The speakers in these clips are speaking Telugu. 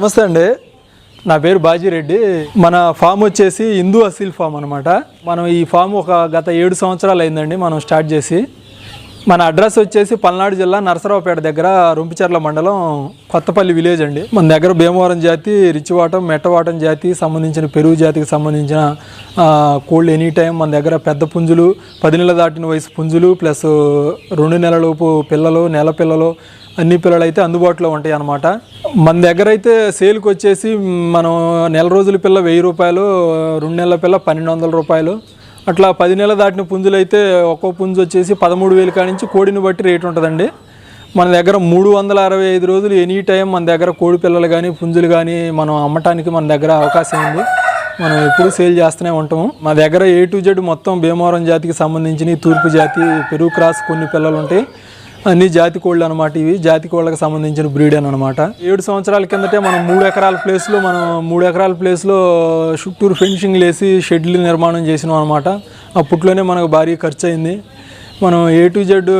నమస్తే అండి. నా పేరు బాజీరెడ్డి మన ఫామ్ వచ్చేసి హిందూ అసీల్ ఫామ్ అనమాట మనం ఈ ఫామ్ ఒక గత ఏడు సంవత్సరాలు అయిందండి మనం స్టార్ట్ చేసి. మన అడ్రస్ వచ్చేసి పల్నాడు జిల్లా నరసరావుపేట దగ్గర రొంపిచెర్ల మండలం కొత్తపల్లి విలేజ్ అండి. మన దగ్గర భీమవరం జాతి రిచ్చివాటం మెట్టవాటం జాతి సంబంధించిన పెరుగు జాతికి సంబంధించిన కోల్డ్ కోళ్ళు ఎనీ టైం మన దగ్గర పెద్ద పుంజులు పది నెలల దాటిన వయసు పుంజులు ప్లస్ రెండు నెలలోపు పిల్లలు నెల పిల్లలు అన్ని పిల్లలు అయితే అందుబాటులో ఉంటాయి అన్నమాట మన దగ్గర అయితే సేల్కి వచ్చేసి మనం నెల రోజుల పిల్ల వెయ్యి రూపాయలు రెండు నెలల పిల్ల పన్నెండు వందల రూపాయలు. అట్లా పది నెలల దాటిన పుంజులు అయితే ఒక్కో పుంజు వచ్చేసి పదమూడు వేలు కానించి నుంచి కోడిని బట్టి రేటు ఉంటుందండి. మన దగ్గర మూడు వందల అరవై ఐదు రోజులు ఎనీ టైం మన దగ్గర కోడి పిల్లలు కానీ పుంజులు కానీ మనం అమ్మటానికి మన దగ్గర అవకాశం ఉంది. మనం ఎప్పుడు సేల్ చేస్తూనే ఉంటాము. మా దగ్గర ఏ టు జెడ్ మొత్తం భీమవరం జాతికి సంబంధించిన తూర్పు జాతి పెరుగు క్రాస్ కొన్ని పిల్లలు ఉంటాయి. అన్ని జాతి కోళ్ళు అనమాట ఇవి. జాతి కోళ్ళకి సంబంధించిన బ్రీడ్ అని అనమాట ఏడు సంవత్సరాల కిందటే మనం మూడు ఎకరాల ప్లేస్లో మనం మూడు ఎకరాల ప్లేస్లో చుట్టూరు ఫెన్సింగ్ వేసి షెడ్లు నిర్మాణం చేసినాం అనమాట అప్పట్లోనే మనకు భారీ ఖర్చు అయింది. మనం ఏ టు జెడ్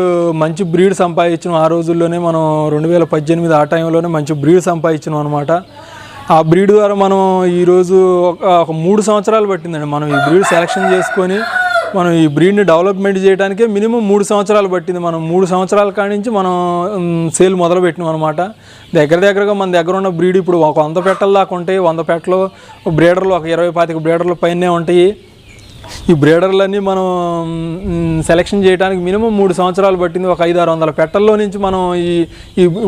మంచి బ్రీడ్ సంపాదించినాం. ఆ రోజుల్లోనే మనం రెండు వేల పద్దెనిమిది ఆ టైంలోనే మంచి బ్రీడ్ సంపాదించినాం అనమాట ఆ బ్రీడ్ ద్వారా మనం ఈరోజు ఒక ఒక మూడు సంవత్సరాలు పట్టిందండి. మనం ఈ బ్రీడ్ సెలెక్షన్ చేసుకొని మనం ఈ బ్రీడ్ని డెవలప్మెంట్ చేయడానికే మినిమం మూడు సంవత్సరాలు పట్టింది. మనం మూడు సంవత్సరాల కాడి నుంచి మనం సేల్ మొదలుపెట్టినాం అనమాట దగ్గర దగ్గరగా మన దగ్గర ఉన్న బ్రీడ్ ఇప్పుడు ఒక వంద పెట్టల దాకా ఉంటాయి. వంద పెట్టలు బ్రీడర్లు ఒక ఇరవై పాతిక బ్రీడర్లు పైనే ఉంటాయి. ఈ బ్రీడర్లన్నీ మనం సెలెక్షన్ చేయడానికి మినిమం మూడు సంవత్సరాలు పట్టింది. ఒక ఐదు ఆరు వందల పెట్టల్లో నుంచి మనం ఈ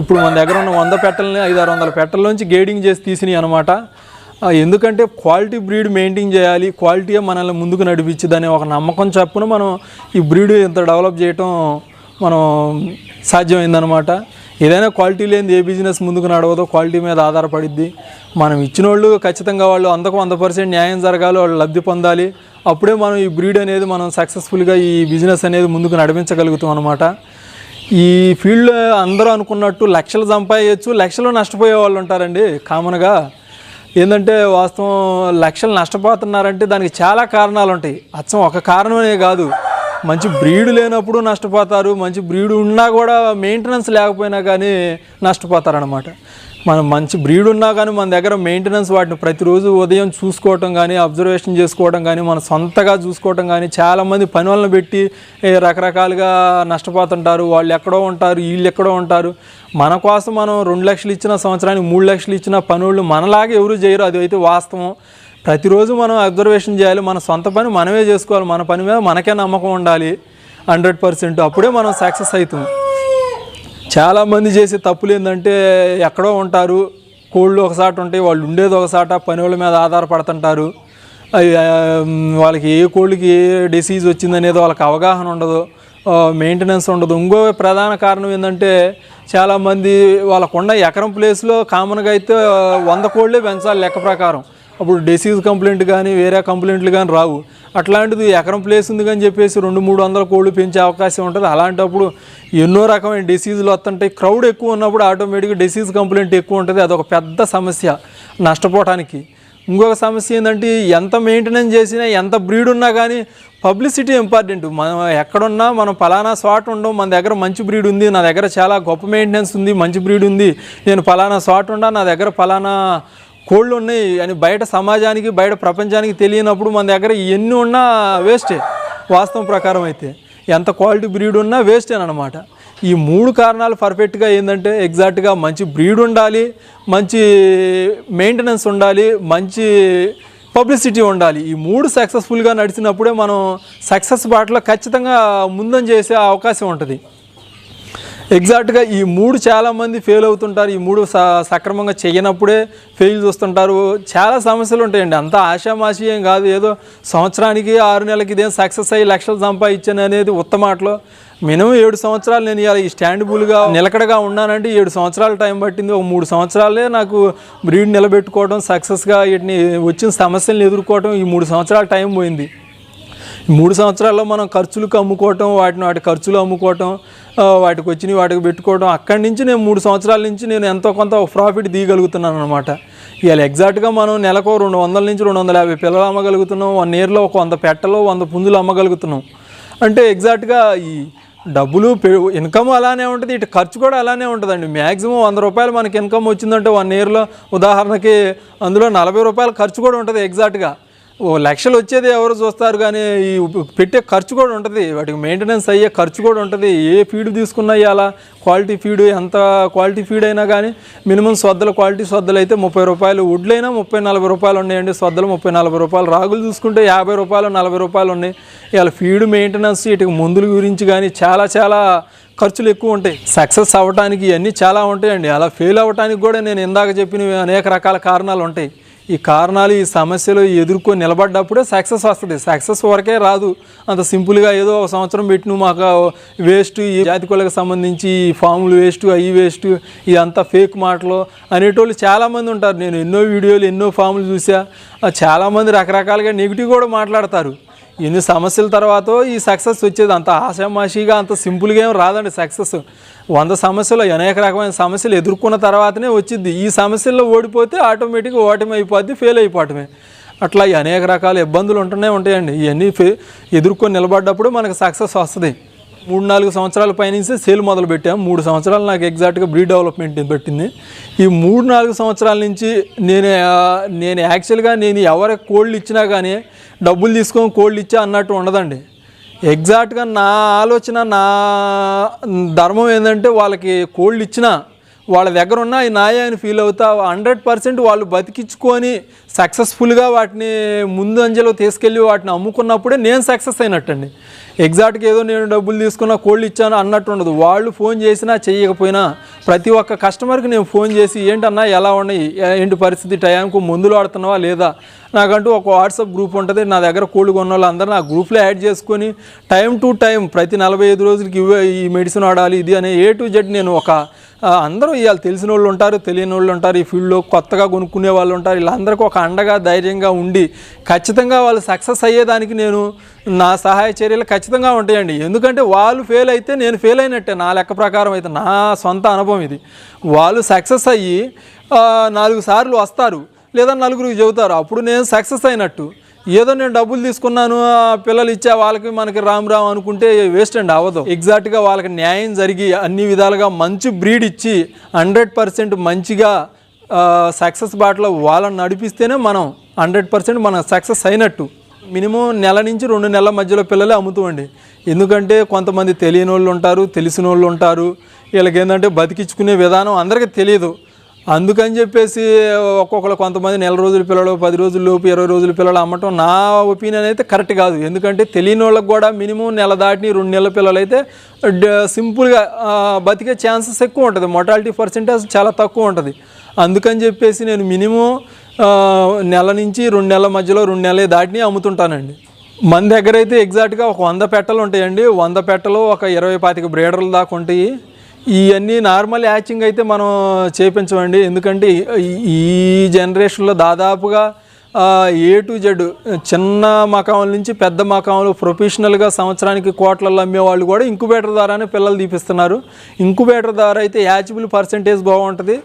ఇప్పుడు మన దగ్గర ఉన్న వంద పెట్టల్ని ఐదు ఆరు వందల పెట్టల్లోంచి గేడింగ్ చేసి తీసినాయి అనమాట ఎందుకంటే క్వాలిటీ బ్రీడ్ మెయింటైన్ చేయాలి క్వాలిటీయే మనల్ని ముందుకు నడిపించదని ఒక నమ్మకం చప్పున మనం ఈ బ్రీడ్ ఇంత డెవలప్ చేయటం మనం సాధ్యమైందనమాట. ఏదైనా క్వాలిటీ లేనిది ఏ బిజినెస్ ముందుకు నడవదో క్వాలిటీ మీద ఆధారపడిద్ది. మనం ఇచ్చిన వాళ్ళు ఖచ్చితంగా వాళ్ళు అందకు వంద పర్సెంట్ న్యాయం జరగాలి వాళ్ళు లబ్ధి పొందాలి. అప్పుడే మనం ఈ బ్రీడ్ అనేది మనం సక్సెస్ఫుల్గా ఈ బిజినెస్ అనేది ముందుకు నడిపించగలుగుతాం అనమాట ఈ ఫీల్డ్లో అందరూ అనుకున్నట్టు లక్షలు సంపాదించచ్చు లక్షలు నష్టపోయే వాళ్ళు ఉంటారండి కామన్గా. ఏంటంటే వాస్తవం లక్షలు నష్టపోతున్నారంటే దానికి చాలా కారణాలు ఉంటాయి అచ్చం ఒక కారణమే కాదు. మంచి బ్రీడ్ లేనప్పుడు నష్టపోతారు మంచి బ్రీడ్ ఉన్నా కూడా మెయింటెనెన్స్ లేకపోయినా కానీ నష్టపోతారనమాట మనం మంచి బ్రీడ్ ఉన్నా కానీ మన దగ్గర మెయింటెనెన్స్ వాటిని ప్రతిరోజు ఉదయం చూసుకోవటం కానీ అబ్జర్వేషన్ చేసుకోవడం కానీ మన సొంతగా చూసుకోవటం కానీ చాలామంది పని వాళ్ళని పెట్టి రకరకాలుగా నష్టపోతుంటారు. వాళ్ళు ఎక్కడో ఉంటారు వీళ్ళు ఎక్కడో ఉంటారు. మన కోసం మనం రెండు లక్షలు ఇచ్చిన సంవత్సరానికి మూడు లక్షలు ఇచ్చిన పనులు మనలాగా ఎవరు చేయరు. అది అయితే వాస్తవం. ప్రతిరోజు మనం అబ్జర్వేషన్ చేయాలి. మన సొంత పని మనమే చేసుకోవాలి. మన పని మీద మనకే నమ్మకం ఉండాలి. Hundred percent. అప్పుడే మనం సక్సెస్ అవుతాం. చాలామంది చేసే తప్పులు ఏంటంటే ఎక్కడో ఉంటారు కోళ్ళు ఒకసాట ఉంటాయి వాళ్ళు ఉండేది ఒకసాట పని వాళ్ళ మీద ఆధారపడుతుంటారు. వాళ్ళకి ఏ కోళ్ళకి ఏ డిసీజ్ వచ్చిందనేది వాళ్ళకి అవగాహన ఉండదు మెయింటెనెన్స్ ఉండదు. ఇంకో ప్రధాన కారణం ఏంటంటే చాలామంది వాళ్ళకున్న ఎకరం ప్లేస్లో కామన్గా అయితే వంద కోళ్ళే పెంచాలి లెక్క ప్రకారం. అప్పుడు డిసీజ్ కంప్లైంట్ కానీ వేరే కంప్లైంట్లు కానీ రావు. అట్లాంటిది ఎకరం ప్లేస్ ఉంది కానీ చెప్పేసి రెండు మూడు వందల కోళ్ళు పెంచే అవకాశం ఉంటుంది. అలాంటప్పుడు ఎన్నో రకమైన డిసీజులు వస్తుంటాయి. క్రౌడ్ ఎక్కువ ఉన్నప్పుడు ఆటోమేటిక్గా డిసీజ్ కంప్లైంట్ ఎక్కువ ఉంటుంది. అదొక పెద్ద సమస్య నష్టపోవటానికి. ఇంకొక సమస్య ఏంటంటే ఎంత మెయింటెనెన్స్ చేసినా ఎంత బ్రీడ్ ఉన్నా కానీ పబ్లిసిటీ ఇంపార్టెంట్ మనం ఎక్కడున్నా మనం ఫలానా స్వాట్ ఉండం మన దగ్గర మంచి బ్రీడ్ ఉంది నా దగ్గర చాలా గొప్ప మెయింటెనెన్స్ ఉంది మంచి బ్రీడ్ ఉంది నేను ఫలానా స్వాట్ ఉండా నా దగ్గర ఫలానా కోళ్ళు ఉన్నాయి అని బయట సమాజానికి బయట ప్రపంచానికి తెలియనప్పుడు మన దగ్గర ఎన్ని ఉన్నా వేస్టే వాస్తవం ప్రకారం అయితే. ఎంత క్వాలిటీ బ్రీడ్ ఉన్నా వేస్టే అనమాట ఈ మూడు కారణాలు పర్ఫెక్ట్గా ఏంటంటే ఎగ్జాక్ట్గా మంచి బ్రీడ్ ఉండాలి మంచి మెయింటెనెన్స్ ఉండాలి మంచి పబ్లిసిటీ ఉండాలి. ఈ మూడు సక్సెస్ఫుల్గా నడిచినప్పుడే మనం సక్సెస్ బాటలో ఖచ్చితంగా ముందని చేసే అవకాశం ఉంటుంది. ఎగ్జాక్ట్గా ఈ మూడు చాలామంది ఫెయిల్ అవుతుంటారు. ఈ మూడు స సక్రమంగా చేయనప్పుడే ఫెయిల్ చూస్తుంటారు. చాలా సమస్యలు ఉంటాయండి. అంత ఆశామాషి ఏం కాదు. ఏదో సంవత్సరానికి ఆరు నెలలకి ఇదేం సక్సెస్ అయ్యి లక్షలు సంపాదించాను అనేది ఉత్తమాటలో మినిమం ఏడు సంవత్సరాలు నేను ఇవాళ ఈ స్టాండబుల్గా నిలకడగా ఉన్నానంటే ఏడు సంవత్సరాల టైం పట్టింది. ఒక మూడు సంవత్సరాలే నాకు బ్రీడ్ నిలబెట్టుకోవడం సక్సెస్గా వీటిని వచ్చిన సమస్యలను ఎదుర్కోవడం ఈ మూడు సంవత్సరాల టైం పోయింది. మూడు సంవత్సరాల్లో మనం ఖర్చులకు అమ్ముకోవటం వాటిని వాటి ఖర్చులు అమ్ముకోవటం వాటికి వచ్చినవి వాటికి పెట్టుకోవడం అక్కడి నుంచి నేను మూడు సంవత్సరాల నుంచి నేను ఎంతో కొంత ప్రాఫిట్ తీయగలుగుతున్నాను అనమాట ఇవాళ ఎగ్జాక్ట్గా మనం నెలకు రెండు వందల నుంచి రెండు వందల యాభై పిల్లలు అమ్మగలుగుతున్నాం. వన్ ఇయర్లో ఒక వంద పెట్టలు వంద పుంజులు అమ్మగలుగుతున్నాం. అంటే ఎగ్జాక్ట్గా ఈ డబ్బులు ఇన్కమ్ అలానే ఉంటుంది ఇటు ఖర్చు కూడా అలానే ఉంటుందండి. మ్యాక్సిమం వంద రూపాయలు మనకి ఇన్కమ్ వచ్చిందంటే వన్ ఇయర్లో ఉదాహరణకి అందులో నలభై రూపాయలు ఖర్చు కూడా ఉంటుంది ఎగ్జాక్ట్గా. ఓ లక్షలు వచ్చేది ఎవరు చూస్తారు కానీ ఈ పెట్టే ఖర్చు కూడా ఉంటుంది. వాటికి మెయింటెనెన్స్ అయ్యే ఖర్చు కూడా ఉంటుంది. ఏ ఫీడ్ తీసుకున్నా అలా క్వాలిటీ ఫీడ్ ఎంత క్వాలిటీ ఫీడ్ అయినా కానీ మినిమం సొద్దల క్వాలిటీ సొద్దలు అయితే ముప్పై రూపాయలు వుడ్లైనా ముప్పై నలభై రూపాయలు ఉన్నాయండి. సొద్దలు ముప్పై నలభై రూపాయలు రాగులు చూసుకుంటే యాభై రూపాయలు నలభై రూపాయలు ఉన్నాయి. ఇలా ఫీడ్ మెయింటెనెన్స్ వీటికి మందుల గురించి కానీ చాలా చాలా ఖర్చులు ఎక్కువ ఉంటాయి. సక్సెస్ అవ్వడానికి ఇవన్నీ చాలా ఉంటాయండి. అలా ఫెయిల్ అవ్వడానికి కూడా నేను ఇందాక చెప్పినవి అనేక రకాల కారణాలు ఉంటాయి. ఈ కారణాలు ఈ సమస్యలు ఎదుర్కొని నిలబడ్డప్పుడే సక్సెస్ వస్తుంది. సక్సెస్ వరకే రాదు. అంత సింపుల్గా ఏదో ఒక సంవత్సరం పెట్టిన మాకు వేస్ట్ ఈ జాతి కొలకు సంబంధించి ఈ ఫాములు వేస్ట్ అవి వేస్ట్ ఇదంతా ఫేక్ మాటలు అనేటోళ్ళు చాలామంది ఉంటారు. నేను ఎన్నో వీడియోలు ఎన్నో ఫాములు చూసా. చాలామంది రకరకాలుగా నెగిటివ్ కూడా మాట్లాడతారు. ఎన్ని సమస్యల తర్వాత ఈ సక్సెస్ వచ్చేది? అంత ఆశామాషిగా అంత సింపుల్గా ఏం రాదండి సక్సెస్ వంద సమస్యలు అనేక రకమైన సమస్యలు ఎదుర్కొన్న తర్వాతనే వచ్చింది ఈ సమస్యల్లో ఓడిపోతే ఆటోమేటిక్గా ఓటమి అయిపోద్ది ఫెయిల్ అయిపోవటమే. అట్లా అనేక రకాల ఇబ్బందులు ఉంటూనే ఉంటాయండి. ఇవన్నీ ఫే ఎదుర్కొని నిలబడ్డప్పుడు మనకు సక్సెస్ వస్తుంది. మూడు నాలుగు సంవత్సరాల పైనుంచి సేల్ మొదలు పెట్టాము మూడు సంవత్సరాలు నాకు ఎగ్జాక్ట్గా బ్రీ డెవలప్మెంట్ పెట్టింది. ఈ మూడు నాలుగు సంవత్సరాల నుంచి నేను నేను యాక్చువల్గా నేను ఎవరికి కోళ్ళు ఇచ్చినా కానీ డబ్బులు తీసుకొని కోళ్ళు ఇచ్చా అన్నట్టు ఉండదండి. ఎగ్జాక్ట్గా నా ఆలోచన నా ధర్మం ఏంటంటే వాళ్ళకి కోళ్ళు ఇచ్చినా వాళ్ళ దగ్గర ఉన్న నాయ అని ఫీల్ అవుతా హండ్రెడ్ పర్సెంట్ వాళ్ళు బతికించుకొని సక్సెస్ఫుల్గా వాటిని ముందు అంజలో తీసుకెళ్ళి వాటిని అమ్ముకున్నప్పుడే నేను సక్సెస్ అయినట్టండి. ఎగ్జాక్ట్గా ఏదో నేను డబ్బులు తీసుకున్నా కోళ్ళు ఇచ్చాను అన్నట్టు ఉండదు. వాళ్ళు ఫోన్ చేసినా చేయకపోయినా ప్రతి ఒక్క కస్టమర్కి నేను ఫోన్ చేసి ఏంటన్నా ఎలా ఉన్నాయి? ఏంటి పరిస్థితి? టైంకు మందులు ఆడుతున్నావా లేదా? నాకంటూ ఒక వాట్సాప్ గ్రూప్ ఉంటుంది. నా దగ్గర కోళ్ళు కొన్న వాళ్ళందరూ నా గ్రూప్లో యాడ్ చేసుకొని టైం టు టైం ప్రతి నలభై ఐదు రోజులకి ఇవే ఈ మెడిసిన్ వాడాలి ఇది అనే ఏ టు జెడ్ నేను ఒక అందరూ ఇవాళ తెలిసిన వాళ్ళు ఉంటారు తెలియని వాళ్ళు ఉంటారు ఈ ఫీల్డ్లో కొత్తగా కొనుక్కునే వాళ్ళు ఉంటారు. వీళ్ళందరికీ ఒక అండగా ధైర్యంగా ఉండి ఖచ్చితంగా వాళ్ళు సక్సెస్ అయ్యేదానికి నేను నా సహాయ చర్యలు ఖచ్చితంగా ఉంటాయండి. ఎందుకంటే వాళ్ళు ఫెయిల్ అయితే నేను ఫెయిల్ అయినట్టే నా లెక్క ప్రకారం అయితే నా సొంత అనుభవం ఇది. వాళ్ళు సక్సెస్ అయ్యి నాలుగు సార్లు వస్తారు లేదా నలుగురికి చెబుతారు అప్పుడు నేను సక్సెస్ అయినట్టు. ఏదో నేను డబ్బులు తీసుకున్నాను పిల్లలు ఇచ్చా వాళ్ళకి మనకి రామ్ రామ్ అనుకుంటే వేస్ట్ అండి అవ్వదు. ఎగ్జాక్ట్గా వాళ్ళకి న్యాయం జరిగి అన్ని విధాలుగా మంచి బ్రీడ్ ఇచ్చి హండ్రెడ్ పర్సెంట్ మంచిగా సక్సెస్ బాటలో వాళ్ళని నడిపిస్తేనే మనం హండ్రెడ్ పర్సెంట్ మనం సక్సెస్ అయినట్టు. మినిమం నెల నుంచి రెండు నెలల మధ్యలో పిల్లలే అమ్ముతామండి. ఎందుకంటే కొంతమంది తెలియని వాళ్ళు ఉంటారు తెలిసిన వాళ్ళు ఉంటారు. వీళ్ళకి ఏంటంటే బతికించుకునే విధానం అందరికీ తెలియదు. అందుకని చెప్పేసి ఒక్కొక్కరు కొంతమంది నెల రోజుల పిల్లలు పది రోజుల లోపు ఇరవై రోజుల పిల్లలు అమ్మటం నా ఒపీనియన్ అయితే కరెక్ట్ కాదు. ఎందుకంటే తెలియని వాళ్ళకి కూడా మినిమం నెల దాటిని రెండు నెలల పిల్లలు అయితే డ- సింపుల్గా బతికే ఛాన్సెస్ ఎక్కువ ఉంటుంది. మొటాలిటీ పర్సెంటేజ్ చాలా తక్కువ ఉంటుంది. అందుకని చెప్పేసి నేను మినిమం నెల నుంచి రెండు నెలల మధ్యలో రెండు నెలలు దాటిని అమ్ముతుంటానండి. మన దగ్గర అయితే ఎగ్జాక్ట్గా ఒక వంద పెట్టలు ఉంటాయండి. వంద పెట్టలు ఒక ఇరవై పాతిక బ్రీడర్లు దాకా ఉంటాయి. ఇవన్నీ నార్మల్ యాచింగ్ అయితే మనం చేపించమండి. ఎందుకంటే ఈ- జనరేషన్లో దాదాపుగా ఏ టు జెడ్ చిన్న మకాముల నుంచి పెద్ద మకాములు ప్రొఫెషనల్గా సంవత్సరానికి కోట్లలో అమ్మే వాళ్ళు కూడా ఇంక్యుబేటర్ ద్వారానే పిల్లలు తీపిస్తున్నారు. ఇంక్యుబేటర్ ద్వారా అయితే యాచబుల్ పర్సంటేజ్ బాగుంటుంది.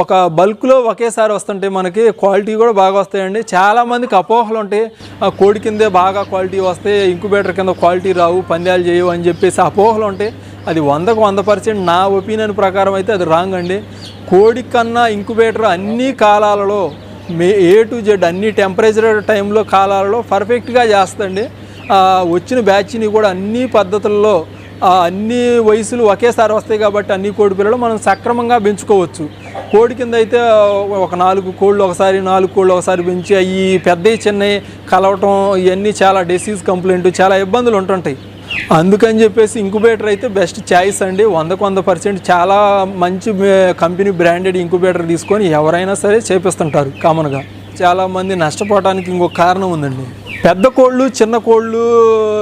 ఒక బల్క్లో ఒకేసారి వస్తుంటే మనకి క్వాలిటీ కూడా బాగా వస్తాయండి. చాలామందికి అపోహలు ఉంటాయి ఆ, కోడి కిందే బాగా క్వాలిటీ వస్తాయి ఇంక్యుబేటర్ కింద క్వాలిటీ రావు పందాలు చేయవు అని చెప్పేసి అపోహలు ఉంటాయి అది వందకు వంద పర్సెంట్ నా ఒపీనియన్ ప్రకారం అయితే అది రాంగ్ అండి. కోడి కన్నా ఇంక్యుబేటర్ అన్ని కాలాలలో మే ఏ టు జెడ్ అన్ని టెంపరేచర్ టైంలో కాలాలలో పర్ఫెక్ట్గా చేస్తండి వచ్చిన బ్యాచ్ని కూడా అన్ని పద్ధతుల్లో అన్ని వయసులు ఒకేసారి వస్తాయి కాబట్టి అన్ని కోడి పిల్లలు మనం సక్రమంగా పెంచుకోవచ్చు. కోడి కింద అయితే ఒక నాలుగు కోళ్ళు ఒకసారి నాలుగు కోళ్ళు ఒకసారి పెంచి అవి పెద్దవి చిన్నవి కలవటం ఇవన్నీ చాలా డిసీజ్ కంప్లైంట్ చాలా ఇబ్బందులు ఉంటుంటాయి. అందుకని చెప్పేసి ఇంక్యుబేటర్ అయితే బెస్ట్ చాయిస్ అండి. వందకు వంద పర్సెంట్ చాలా మంచి కంపెనీ బ్రాండెడ్ ఇంక్యుబేటర్ తీసుకొని ఎవరైనా సరే చేపిస్తుంటారు కామన్గా. చాలామంది నష్టపోవడానికి ఇంకొక కారణం ఉందండి. పెద్ద కోళ్ళు చిన్న కోళ్ళు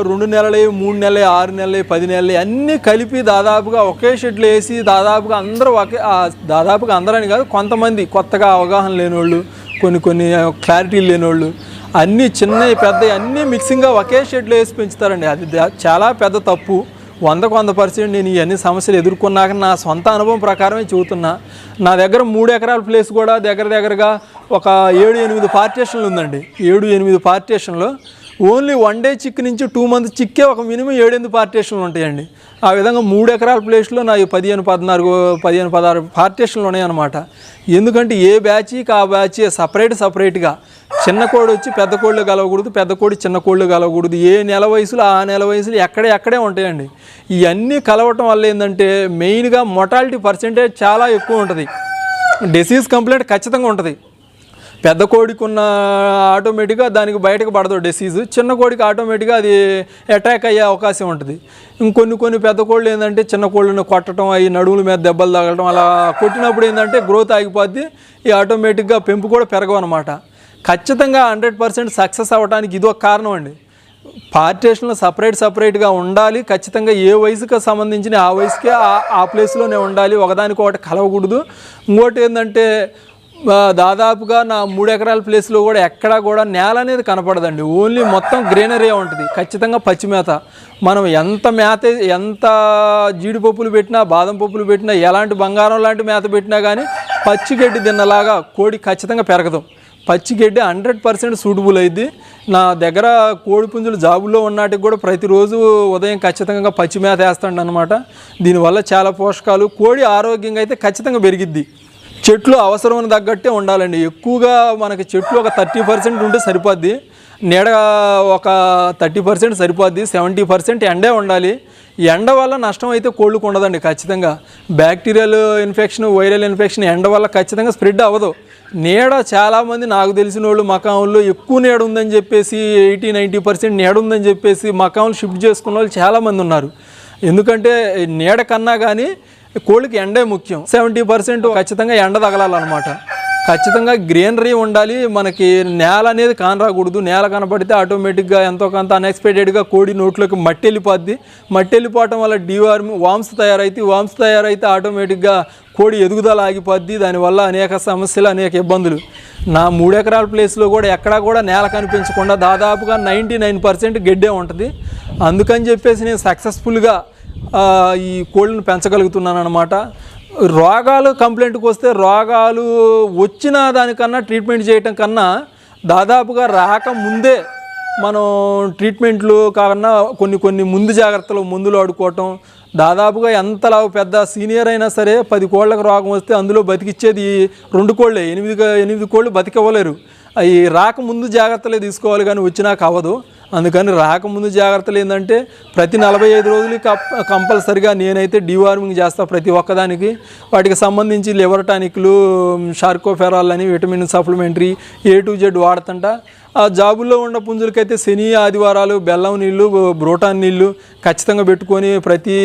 రెండు నెలలు మూడు నెలలు ఆరు నెలలు పది నెలలు అన్నీ కలిపి దాదాపుగా ఒకే షెడ్లు వేసి దాదాపుగా అందరూ ఒకే దాదాపుగా అందరని కాదు కొంతమంది కొత్తగా అవగాహన లేని వాళ్ళు కొన్ని కొన్ని క్లారిటీ వాళ్ళు అన్నీ చిన్నవి పెద్దవి అన్నీ మిక్సింగ్గా ఒకే షెడ్లో వేసి పెంచుతారండి. అది చాలా పెద్ద తప్పు. వందకు వంద పర్సెంట్ నేను ఇవన్నీ సమస్యలు ఎదుర్కొన్నాక నా సొంత అనుభవం ప్రకారమే చెబుతున్నా. నా దగ్గర మూడు ఎకరాల ప్లేస్ కూడా దగ్గర దగ్గరగా ఒక ఏడు ఎనిమిది పార్టీషన్లు ఉందండి. ఏడు ఎనిమిది పార్టీషన్లు ఓన్లీ వన్ డే చిక్ నుంచి టూ మంత్స్ చిక్కే ఒక మినిమం ఏడెనిమిది పార్టీషన్లు ఉంటాయండి. ఆ విధంగా మూడు ఎకరాల ప్లేస్లో నా పదిహేను పద్నాలుగు పదిహేను పదహారు పార్టీషన్లు ఉన్నాయన్నమాట. ఎందుకంటే ఏ బ్యాచ్ ఆ బ్యాచ్ సపరేట్ సపరేట్గా చిన్న కోడి వచ్చి పెద్ద కోళ్ళు కలవకూడదు పెద్ద కోడి చిన్న కోళ్ళు కలవకూడదు. ఏ నెల వయసులో ఆ నెల వయసులో ఎక్కడే ఎక్కడే ఉంటాయండి. ఇవన్నీ కలవటం వల్ల ఏంటంటే మెయిన్గా మొటాలిటీ పర్సెంటేజ్ చాలా ఎక్కువ ఉంటుంది. డిసీజ్ కంప్లైంట్ ఖచ్చితంగా ఉంటుంది. పెద్ద కోడికి ఉన్న ఆటోమేటిక్గా దానికి బయటకు పడదు డిసీజు చిన్న కోడికి ఆటోమేటిక్గా అది అటాక్ అయ్యే అవకాశం ఉంటుంది. ఇంకొన్ని కొన్ని పెద్ద కోళ్ళు ఏంటంటే చిన్న కోళ్ళను కొట్టడం అవి నడువుల మీద దెబ్బలు తగలడం అలా కొట్టినప్పుడు ఏంటంటే గ్రోత్ ఆగిపోద్ది. ఈ ఆటోమేటిక్గా పెంపు కూడా పెరగవు అనమాట ఖచ్చితంగా హండ్రెడ్ పర్సెంట్ సక్సెస్ అవ్వడానికి ఇది ఒక కారణం అండి. పార్టీషన్లో సపరేట్ సపరేట్గా ఉండాలి. ఖచ్చితంగా ఏ వయసుకి సంబంధించిన ఆ వయసుకే ఆ- ప్లేస్లోనే ఉండాలి. ఒకదానికి ఒకటి కలవకూడదు. ఇంకోటి ఏంటంటే దాదాపుగా నా మూడు ఎకరాల ప్లేస్లో కూడా ఎక్కడా కూడా నేల అనేది కనపడదండి. ఓన్లీ మొత్తం గ్రీనరీ ఉంటుంది. ఖచ్చితంగా పచ్చి మేత. మనం ఎంత మేత ఎంత జీడిపప్పులు పెట్టినా బాదం పప్పులు పెట్టినా ఎలాంటి బంగారం లాంటి మేత పెట్టినా కానీ పచ్చి గడ్డి తిన్నలాగా కోడి ఖచ్చితంగా పెరగదు. పచ్చి గడ్డి హండ్రెడ్ పర్సెంట్ సూటబుల్ అయింది నా దగ్గర కోడి పుంజులు జాబుల్లో ఉన్నటికి కూడా ప్రతిరోజు ఉదయం ఖచ్చితంగా పచ్చి మేత వేస్తాడు అనమాట దీనివల్ల చాలా పోషకాలు. కోడి ఆరోగ్యంగా అయితే ఖచ్చితంగా పెరిగిద్ది. చెట్లు అవసరం తగ్గట్టే ఉండాలండి. ఎక్కువగా మనకి చెట్లు ఒక థర్టీ పర్సెంట్ ఉంటే సరిపోద్ది. నీడ ఒక థర్టీ పర్సెంట్ సరిపోద్ది. సెవెంటీ పర్సెంట్ ఎండే ఉండాలి. ఎండ వల్ల నష్టం అయితే కోళ్ళకు ఉండదండి ఖచ్చితంగా. బ్యాక్టీరియల్ ఇన్ఫెక్షన్ వైరల్ ఇన్ఫెక్షన్ ఎండ వల్ల ఖచ్చితంగా స్ప్రెడ్ అవ్వదు. నీడ చాలామంది నాకు తెలిసిన వాళ్ళు మకాంలో ఎక్కువ నీడ ఉందని చెప్పేసి ఎయిటీ నైంటీ పర్సెంట్ నీడ ఉందని చెప్పేసి మకాంలు షిఫ్ట్ చేసుకున్న వాళ్ళు చాలామంది ఉన్నారు. ఎందుకంటే నీడ కన్నా కానీ కోళ్ళకి ఎండే ముఖ్యం. సెవెంటీ పర్సెంట్ ఖచ్చితంగా ఎండ తగలాలన్నమాట. ఖచ్చితంగా గ్రీనరీ ఉండాలి మనకి నేల అనేది కానరాకూడదు. నేల కనపడితే ఆటోమేటిక్గా ఎంతో కొంత అన్ఎక్స్పెక్టెడ్గా కోడి నోట్లోకి మట్టి వెళ్ళిపోద్ది మట్టి వెళ్ళిపోవటం వల్ల డీవార్మ్ వామ్స్ తయారైతే వామ్స్ తయారైతే ఆటోమేటిక్గా కోడి ఎదుగుదల ఆగిపోద్ది. దానివల్ల అనేక సమస్యలు అనేక ఇబ్బందులు. నా మూడెకరాల ప్లేస్లో కూడా ఎక్కడా కూడా నేల కనిపించకుండా దాదాపుగా నైంటీ నైన్ పర్సెంట్ గడ్డే ఉంటుంది. అందుకని చెప్పేసి నేను సక్సెస్ఫుల్గా ఈ కోళ్ళను పెంచగలుగుతున్నాను అనమాట రోగాలు కంప్లైంట్కి వస్తే రోగాలు వచ్చిన దానికన్నా ట్రీట్మెంట్ చేయటం కన్నా దాదాపుగా రాకముందే మనం ట్రీట్మెంట్లు కాకుండా కొన్ని కొన్ని ముందు జాగ్రత్తలు మందులు ఆడుకోవటం దాదాపుగా ఎంతలా పెద్ద సీనియర్ అయినా సరే పది కోళ్ళకు రోగం వస్తే అందులో బతికిచ్చేది రెండు కోళ్ళే ఎనిమిది ఎనిమిది కోళ్ళు బతికివ్వలేరు. అవి రాకముందు జాగ్రత్తలే తీసుకోవాలి కానీ వచ్చినాక అవ్వదు అందుకని రాకముందు జాగ్రత్తలు ఏంటంటే ప్రతి నలభై ఐదు రోజులు కప్- కంపల్సరిగా నేనైతే డివార్మింగ్ చేస్తాను ప్రతి ఒక్కదానికి. వాటికి సంబంధించి లివర్ టానిక్లు షార్కోఫెరాల్ అని vitamin supplementary A to Z వాడుతుంటా. ఆ జాబుల్లో ఉన్న పుంజులకైతే శని ఆదివారాలు బెల్లం నీళ్ళు బ్రోటాన్ నీళ్ళు ఖచ్చితంగా పెట్టుకొని ప్రతి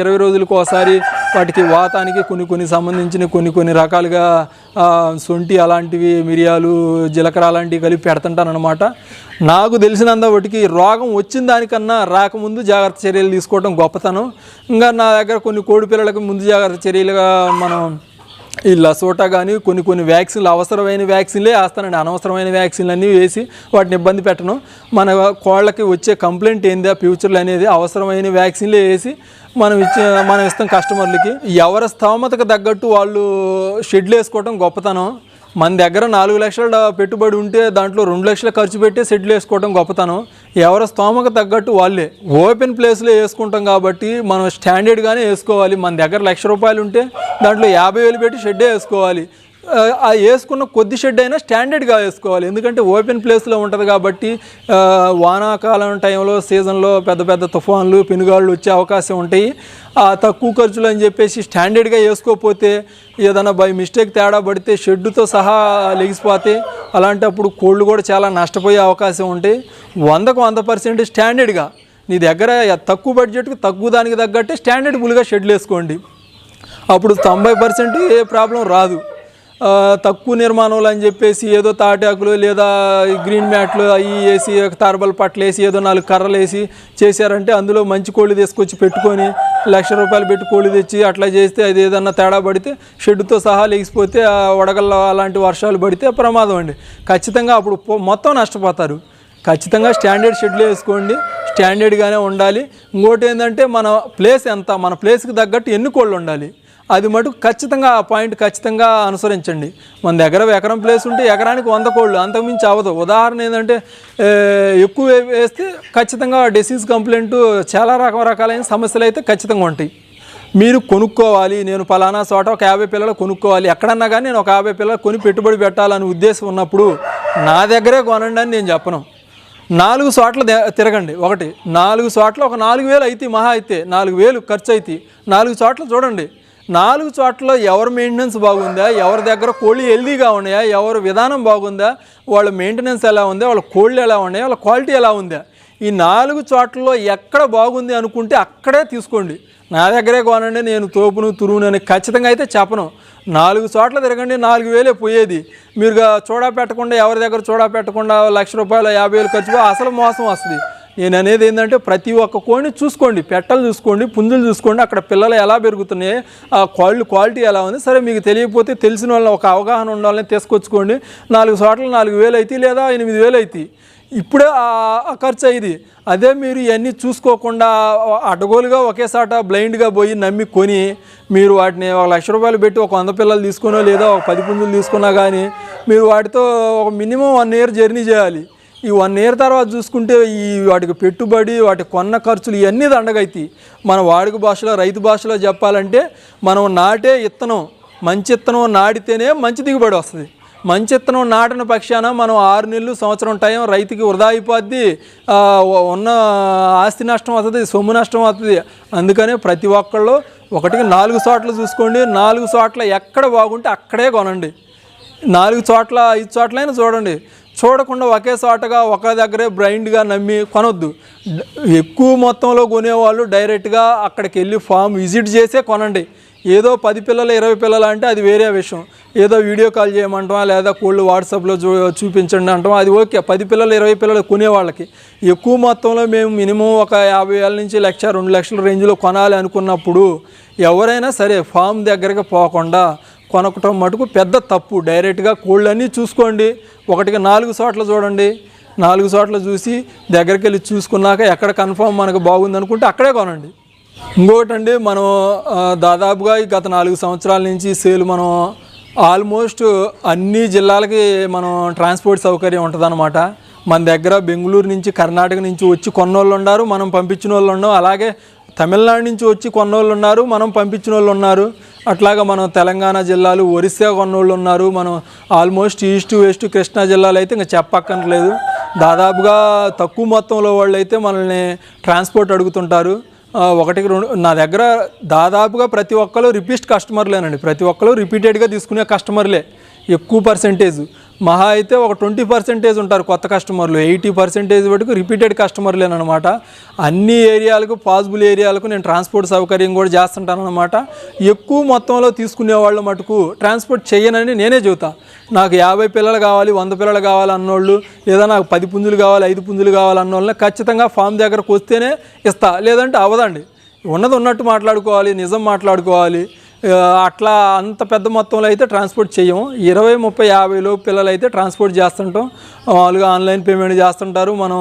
ఇరవై రోజులకు ఒకసారి వాటికి వాతానికి కొన్ని కొన్ని సంబంధించిన కొన్ని కొన్ని రకాలుగా సొంటి అలాంటివి మిరియాలు జీలకర్ర అలాంటివి కలిపి పెడుతుంటానమాట నాకు తెలిసినంత వాటికి రోగం వచ్చిన దానికన్నా రాకముందు జాగ్రత్త చర్యలు తీసుకోవడం గొప్పతనం. ఇంకా నా దగ్గర కొన్ని కోడి పిల్లలకు ముందు జాగ్రత్త చర్యలుగా మనం ఈ లసోటా కానీ కొన్ని కొన్ని వ్యాక్సిన్లు అవసరమైన వ్యాక్సిన్లే వేస్తానండి. అనవసరమైన వ్యాక్సిన్లు అన్నీ వేసి వాటిని ఇబ్బంది పెట్టను. మన కోళ్ళకి వచ్చే కంప్లైంట్ ఏంది? ఆ ఫ్యూచర్లో అనేది అవసరమైన వ్యాక్సిన్లే వేసి మనం ఇచ్చే మనం ఇస్తాం కస్టమర్లకి. ఎవరి స్తోమతకు తగ్గట్టు వాళ్ళు షెడ్లు వేసుకోవడం గొప్పతనం. మన దగ్గర నాలుగు లక్షల పెట్టుబడి ఉంటే దాంట్లో రెండు లక్షలు ఖర్చు పెట్టి సెటిల్ వేసుకోవడం గొప్పతనం. ఎవరి స్తోమకు తగ్గట్టు వాళ్ళే. ఓపెన్ ప్లేస్లో వేసుకుంటాం కాబట్టి మనం స్టాండర్డ్గానే వేసుకోవాలి. మన దగ్గర లక్ష రూపాయలు ఉంటే దాంట్లో యాభై వేలు పెట్టి షెడ్డే వేసుకోవాలి. ఆ, వేసుకున్న కొద్ది షెడ్ అయినా స్టాండర్డ్గా వేసుకోవాలి. ఎందుకంటే ఓపెన్ ప్లేస్లో ఉంటుంది కాబట్టి వానాకాలం టైంలో సీజన్లో పెద్ద పెద్ద తుఫాన్లు పెనుగాళ్ళు వచ్చే అవకాశం ఉంటాయి. ఆ తక్కువ ఖర్చులు అని చెప్పేసి స్టాండర్డ్గా వేసుకోకపోతే ఏదైనా బై మిస్టేక్ తేడా పడితే షెడ్డుతో సహా లెగిసిపోతే అలాంటప్పుడు కోళ్ళు కూడా చాలా నష్టపోయే అవకాశం ఉంటాయి. వందకు వంద పర్సెంట్ స్టాండర్డ్గా. నీ దగ్గర తక్కువ బడ్జెట్కి తక్కువ దానికి తగ్గట్టే స్టాండర్డ్ ఫుల్గా షెడ్లు వేసుకోండి. అప్పుడు తొంభై పర్సెంట్ ఏ ప్రాబ్లం రాదు. తక్కువ నిర్మాణంలో అని చెప్పేసి ఏదో తాటాకులు లేదా గ్రీన్ మ్యాట్లు అవి వేసి తార్బల్ పట్లు వేసి ఏదో నాలుగు కర్రలు వేసి చేశారంటే అందులో మంచి కోళ్ళు తీసుకొచ్చి పెట్టుకొని లక్ష రూపాయలు పెట్టి కోళ్ళు తెచ్చి అట్లా చేస్తే అది ఏదన్నా తేడా పడితే షెడ్తో సహా లేచిపోతే వడగళ్ళ అలాంటి వర్షాలు పడితే ప్రమాదం అండి. ఖచ్చితంగా అప్పుడు మొత్తం నష్టపోతారు. ఖచ్చితంగా స్టాండర్డ్ షెడ్లు వేసుకోండి స్టాండర్డ్గానే ఉండాలి. ఇంకోటి ఏంటంటే మన ప్లేస్ ఎంత మన ప్లేస్కి తగ్గట్టు ఎన్ని కోళ్ళు ఉండాలి. అది మటుకు ఖచ్చితంగా ఆ పాయింట్ ఖచ్చితంగా అనుసరించండి. మన దగ్గర ఎకరం ప్లేస్ ఉంటే ఎకరానికి వంద కోళ్ళు అంతకుమించి అవ్వదు. ఉదాహరణ ఏంటంటే ఎక్కువ వేస్తే ఖచ్చితంగా డిసీజ్ కంప్లైంట్ చాలా రకం రకాలైన సమస్యలు అయితే ఖచ్చితంగా ఉంటాయి. మీరు కొనుక్కోవాలి నేను పలానా చోట ఒక యాభై పిల్లలు కొనుక్కోవాలి ఎక్కడన్నా కానీ నేను ఒక యాభై పిల్లలు కొని పెట్టుబడి పెట్టాలని ఉద్దేశం ఉన్నప్పుడు నా దగ్గరే కొనండి అని నేను చెప్పను. నాలుగు చోట్ల తిరగండి. ఒకటి నాలుగు చోట్ల ఒక నాలుగు వేలు అయితే మహా అయితే నాలుగు వేలు ఖర్చు అయితే నాలుగు చోట్ల చూడండి. నాలుగు చోట్ల ఎవరి మెయింటెనెన్స్ బాగుందా ఎవరి దగ్గర కోళ్ళు హెల్దీగా ఉన్నాయా ఎవరి విధానం బాగుందా వాళ్ళ మెయింటెనెన్స్ ఎలా ఉందా వాళ్ళ కోళ్ళు ఎలా ఉన్నాయా వాళ్ళ క్వాలిటీ ఎలా ఉందా. ఈ నాలుగు చోట్లలో ఎక్కడ బాగుంది అనుకుంటే అక్కడే తీసుకోండి. నా దగ్గరే కొనండి నేను తోపును తురువును అని ఖచ్చితంగా అయితే చెప్పను. నాలుగు చోట్ల తిరగండి నాలుగు వేలే పోయేది. మీరు చూడా పెట్టకుండా ఎవరి దగ్గర చూడా పెట్టకుండా లక్ష రూపాయలు యాభై వేలు ఖర్చు అసలు మోసం వస్తుంది. నేను అనేది ఏంటంటే ప్రతి ఒక్క కోడిని చూసుకోండి పెట్టలు చూసుకోండి పుంజులు చూసుకోండి అక్కడ పిల్లలు ఎలా పెరుగుతున్నాయి ఆ క్వాలిటీ క్వాలిటీ ఎలా ఉంది సరే మీకు తెలియకపోతే తెలిసిన వాళ్ళని ఒక అవగాహన ఉండాలని తీసుకొచ్చుకోండి. నాలుగు చోట్ల నాలుగు వేలు అయితే లేదా ఎనిమిది వేలు అయితే ఇప్పుడే ఆ- ఖర్చు అయ్యింది. అదే మీరు ఇవన్నీ చూసుకోకుండా అడ్డగోలుగా ఒకేసాట బ్లైండ్గా పోయి నమ్మి కొని మీరు వాటిని ఒక లక్ష రూపాయలు పెట్టి ఒక వంద పిల్లలు తీసుకున్నా లేదా ఒక పది పుంజులు తీసుకున్నా కానీ మీరు వాటితో ఒక మినిమం వన్ ఇయర్ జర్నీ చేయాలి. ఈ వన్ ఇయర్ తర్వాత చూసుకుంటే ఈ వాటికి పెట్టుబడి వాటి కొన్న ఖర్చులు ఇవన్నీ దండగైతాయి. మన వాడుక భాషలో రైతు భాషలో చెప్పాలంటే మనం నాటే ఇత్తనం మంచి ఇత్తనం నాటితేనే మంచి దిగుబడి వస్తుంది. మంచి ఇత్తనం నాటిన పక్షాన మనం ఆరు నెలలు సంవత్సరం టైం రైతుకి వృధా అయిపోద్ది ఉన్న ఆస్తి నష్టం వస్తుంది సొమ్ము నష్టం అవుతుంది అందుకనే ప్రతి ఒక్కళ్ళు ఒకటికి నాలుగు చోట్ల చూసుకోండి. నాలుగు చోట్ల ఎక్కడ బాగుంటే అక్కడే కొనండి. నాలుగు చోట్ల ఐదు చోట్లైనా చూడండి. చూడకుండా ఒకే చోటగా ఒక దగ్గరే బ్రైండ్గా నమ్మి కొనొద్దు. ఎక్కువ మొత్తంలో కొనేవాళ్ళు డైరెక్ట్గా అక్కడికి వెళ్ళి ఫామ్ విజిట్ చేసే కొనండి. ఏదో పది పిల్లలు ఇరవై పిల్లలు అంటే అది వేరే విషయం. ఏదో వీడియో కాల్ చేయమంటామా లేదా కోళ్ళు వాట్సాప్లో చూ చూపించండి అంటాం అది ఓకే. పది పిల్లలు ఇరవై పిల్లలు కొనే వాళ్ళకి. ఎక్కువ మొత్తంలో మేము మినిమం ఒక యాభై వేల నుంచి లక్ష రెండు లక్షల రేంజ్లో కొనాలి అనుకున్నప్పుడు ఎవరైనా సరే ఫామ్ దగ్గరికి పోకుండా కొనకటం మటుకు పెద్ద తప్పు. డైరెక్ట్గా కోళ్ళన్నీ చూసుకోండి. ఒకటికి నాలుగు చోట్ల చూడండి. నాలుగు చోట్ల చూసి దగ్గరికి వెళ్ళి చూసుకున్నాక ఎక్కడ కన్ఫామ్ మనకు బాగుంది అనుకుంటే అక్కడే కొనండి. ఇంకొకటి అండి మనం దాదాపుగా గత నాలుగు సంవత్సరాల నుంచి సేల్ మనం ఆల్మోస్ట్ అన్ని జిల్లాలకి మనం ట్రాన్స్పోర్ట్ సౌకర్యం ఉంటుందన్నమాట. మన దగ్గర బెంగళూరు నుంచి కర్ణాటక నుంచి వచ్చి కొన్నోళ్ళు ఉన్నారు మనం పంపించిన వాళ్ళు ఉన్నాం అలాగే తమిళనాడు నుంచి వచ్చి కొన్నోళ్ళు ఉన్నారు మనం పంపించిన వాళ్ళు ఉన్నారు. అట్లాగా మనం తెలంగాణ జిల్లాలు ఒరిస్సా కొన్నోళ్ళు ఉన్నారు. మనం ఆల్మోస్ట్ ఈస్ట్ వెస్ట్ కృష్ణా జిల్లాలు అయితే ఇంకా చెప్పక్కర్లేదు. దాదాపుగా తక్కువ మొత్తంలో వాళ్ళు అయితే మనల్ని ట్రాన్స్పోర్ట్ అడుగుతుంటారు. ఒకటికి రెండు నా దగ్గర దాదాపుగా ప్రతి ఒక్కరు రిపీట్ కస్టమర్లేనండి. ప్రతి ఒక్కరు రిపీటెడ్గా తీసుకునే కస్టమర్లే. ఎక్కువ పర్సెంటేజ్. మహా అయితే ఒక ట్వంటీ పర్సెంటేజ్ ఉంటారు కొత్త కస్టమర్లు. ఎయిటీ పర్సెంటేజ్ వరకు రిపీటెడ్ కస్టమర్లేనమాట అన్ని ఏరియాలకు పాసిబుల్ ఏరియాలకు నేను ట్రాన్స్పోర్ట్ సౌకర్యం కూడా చేస్తుంటానమాట ఎక్కువ మొత్తంలో తీసుకునే వాళ్ళు మటుకు ట్రాన్స్పోర్ట్ చేయనని నేనే చెబుతా. నాకు యాభై పిల్లలు కావాలి వంద పిల్లలు కావాలి అన్నోళ్ళు లేదా నాకు పది పుంజులు కావాలి ఐదు పుంజులు కావాలి అన్నోళ్ళని ఖచ్చితంగా ఫామ్ దగ్గరకు వస్తేనే ఇస్తా. లేదంటే అవ్వదండి ఉన్నది ఉన్నట్టు మాట్లాడుకోవాలి నిజం మాట్లాడుకోవాలి. అట్లా అంత పెద్ద మొత్తంలో అయితే ట్రాన్స్పోర్ట్ చేయము ఇరవై ముప్పై యాభైలో పిల్లలు అయితే ట్రాన్స్పోర్ట్ చేస్తుంటాం. మామూలుగా ఆన్లైన్ పేమెంట్ చేస్తుంటారు. మనం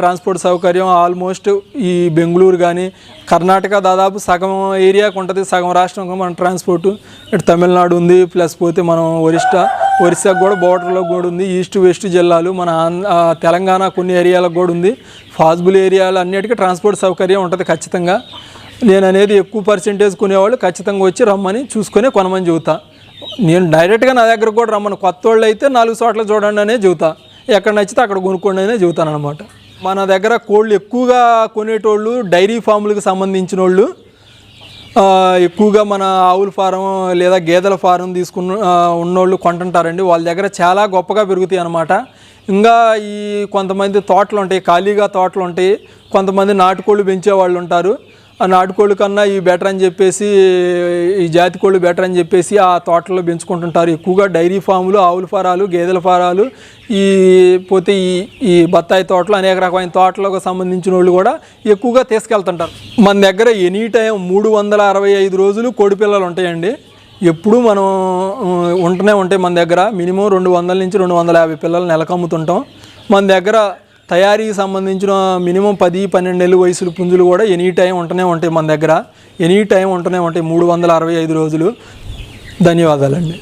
ట్రాన్స్పోర్ట్ సౌకర్యం ఆల్మోస్ట్ ఈ బెంగళూరు కానీ కర్ణాటక దాదాపు సగం ఏరియాకు ఉంటుంది. సగం రాష్ట్రం మన ట్రాన్స్పోర్ట్. ఇటు తమిళనాడు ఉంది ప్లస్ పోతే మనం ఒరిస్సా. ఒరిస్సాకు కూడా బోర్డర్లో కూడా ఉంది. ఈస్ట్ వెస్ట్ జిల్లాలు మన తెలంగాణ కొన్ని ఏరియాలకు కూడా ఉంది. పాసిబుల్ ఏరియాలు అన్నిటికీ ట్రాన్స్పోర్ట్ సౌకర్యం ఉంటుంది ఖచ్చితంగా. నేను అనేది ఎక్కువ పర్సెంటేజ్ కొనేవాళ్ళు ఖచ్చితంగా వచ్చి రమ్మని చూసుకొని కొనమని చెబుతా. నేను డైరెక్ట్గా నా దగ్గర కూడా రమ్మని. కొత్త వాళ్ళు అయితే నాలుగు చోట్ల చూడండి అనే చెబుతా. ఎక్కడ నచ్చితే అక్కడ కొనుక్కోండి అనే చెబుతాను అనమాట మన దగ్గర కోళ్ళు ఎక్కువగా కొనేటోళ్ళు డైరీ ఫామ్లకు సంబంధించిన వాళ్ళు ఎక్కువగా మన ఆవుల ఫారం లేదా గేదెల ఫారం తీసుకున్న ఉన్నోళ్ళు కొంటుంటారండి. వాళ్ళ దగ్గర చాలా గొప్పగా పెరుగుతాయి అనమాట ఇంకా ఈ కొంతమంది తోటలు ఉంటాయి ఖాళీగా తోటలు ఉంటాయి కొంతమంది నాటుకోళ్ళు పెంచే వాళ్ళు ఉంటారు. నాటుకోళ్ళు కన్నా ఇవి బెటర్ అని చెప్పేసి ఈ జాతి కోళ్ళు బెటర్ అని చెప్పేసి ఆ తోటల్లో పెంచుకుంటుంటారు. ఎక్కువగా డైరీ ఫాములు ఆవుల ఫారాలు గేదెల ఫారాలు ఈ పోతే ఈ ఈ బత్తాయి తోటలు అనేక రకమైన తోటలకు సంబంధించిన వాళ్ళు కూడా ఎక్కువగా తీసుకెళ్తుంటారు. మన దగ్గర ఎనీ టైం మూడు వందల అరవై ఐదు రోజులు కోడి పిల్లలు ఉంటాయండి. ఎప్పుడు మనం ఉంటూనే ఉంటాయి మన దగ్గర. మినిమం రెండు వందల నుంచి రెండు వందల యాభై పిల్లలు నెలకు అమ్ముతుంటాం. మన దగ్గర తయారీకి సంబంధించిన మినిమం పది పన్నెండు నెలల వయసులు పుంజులు కూడా ఎనీ టైం ఉంటూనే ఉంటాయి మన దగ్గర. ఎనీ టైం ఉంటూనే ఉంటాయి మూడు వందల అరవై ఐదు రోజులు. ధన్యవాదాలండి.